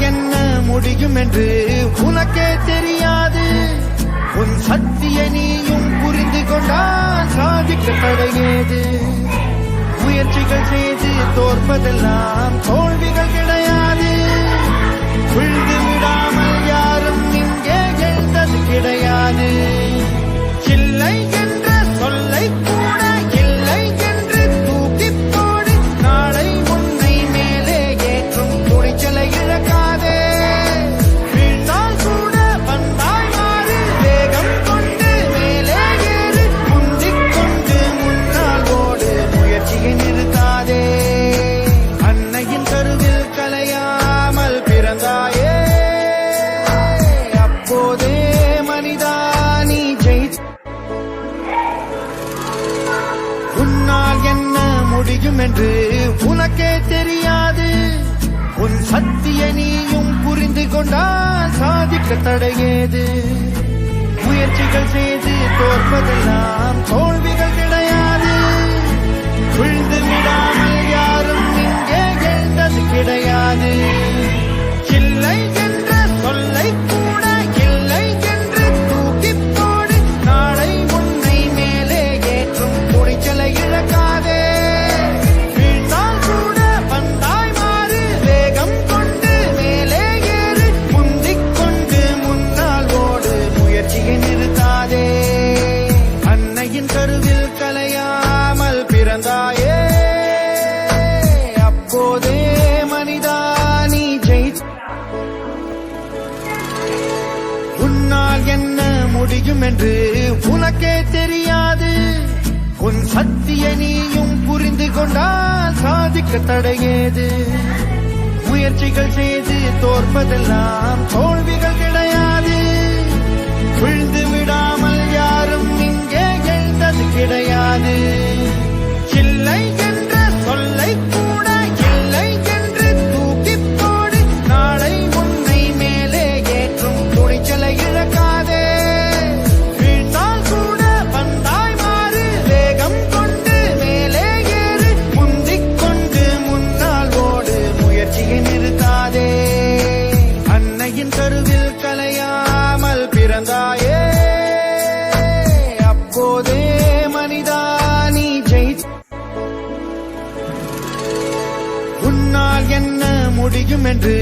என்ன முடியும் என்று உனக்கே தெரியாது. உன் சக்தியை நீயும் புரிந்து கொண்டால் சாதிக்க தடையேது முயற்சிகள் செய்து தோற்பதெல்லாம் தோல்விகள் முடியும் என்று உனக்கே தெரியாது. உன் சக்தியை நீயும் புரிந்து கொண்டால் சாதிக்க தடையேது. முயற்சிகள் செய்து தோற்பதெல்லாம் தோல்விகள் கிடையாது. விழுந்து விடாமல் யாரும் இங்கே எழுந்தது கிடையாது. கருவில் கலையாமல் பிறந்தாயே. அப்போதே மனிதா நீ ஜெயித்த உன்னால் என்ன முடியும் என்று உனக்கே தெரியாது. உன் சக்தியை நீயும் புரிந்து கொண்டால் சாதிக்க தடையேது. முயற்சிகள் செய்து தோற்பதெல்லாம் தோல்விகள் கிடையாது. விழுந்து பிறந்தாயே அப்போதே மனிதா நீ ஜெயித்த உன்னால் என்ன முடியும் என்று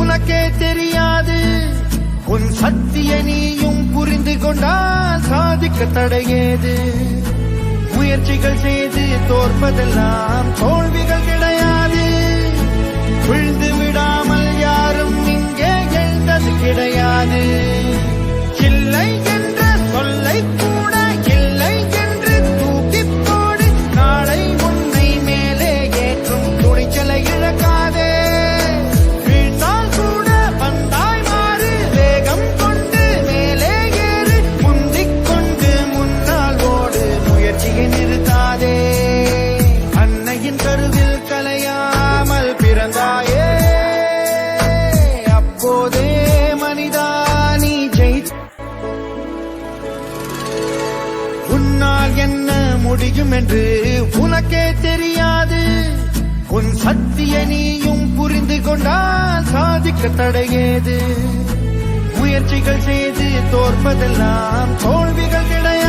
உனக்கே தெரியாது. உன் சக்தியை நீயும் புரிந்து கொண்டால் சாதிக்க தடையேது. முயற்சிகள் செய்து தோற்பதெல்லாம் தோல்விகள் முடியும் என்று உனக்கே தெரியாது. உன் சக்தியை நீயும் புரிந்து கொண்டால் சாதிக்க தடையேது. முயற்சிகள் செய்து தோற்பதெல்லாம் தோல்விகள் கிடையாது.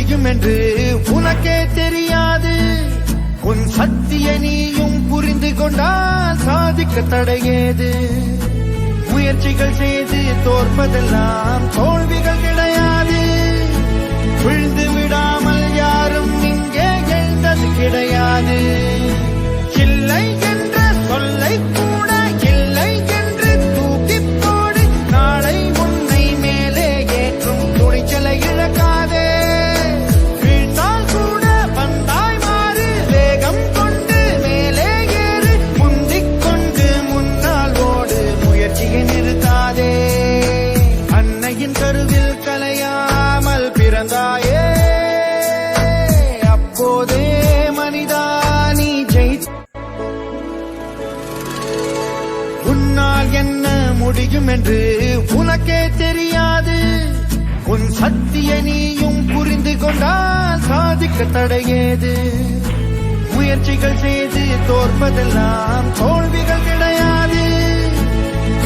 முடியும் என்று உனக்கே தெரியாது. உன் சக்தியை நீயும் புரிந்து கொண்டால் சாதிக்க தடையேது. முயற்சிகள் செய்து தோற்பதெல்லாம் தோல்விகள் கிடையாது. விழுந்து முடியும் என்று உனக்கே தெரியாது. உன் சக்தியை நீயும் புரிந்து கொண்டால் சாதிக்க தடையேது. முயற்சிகள் செய்து தோற்பதெல்லாம் தோல்விகள் கிடையாது.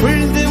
விழுந்து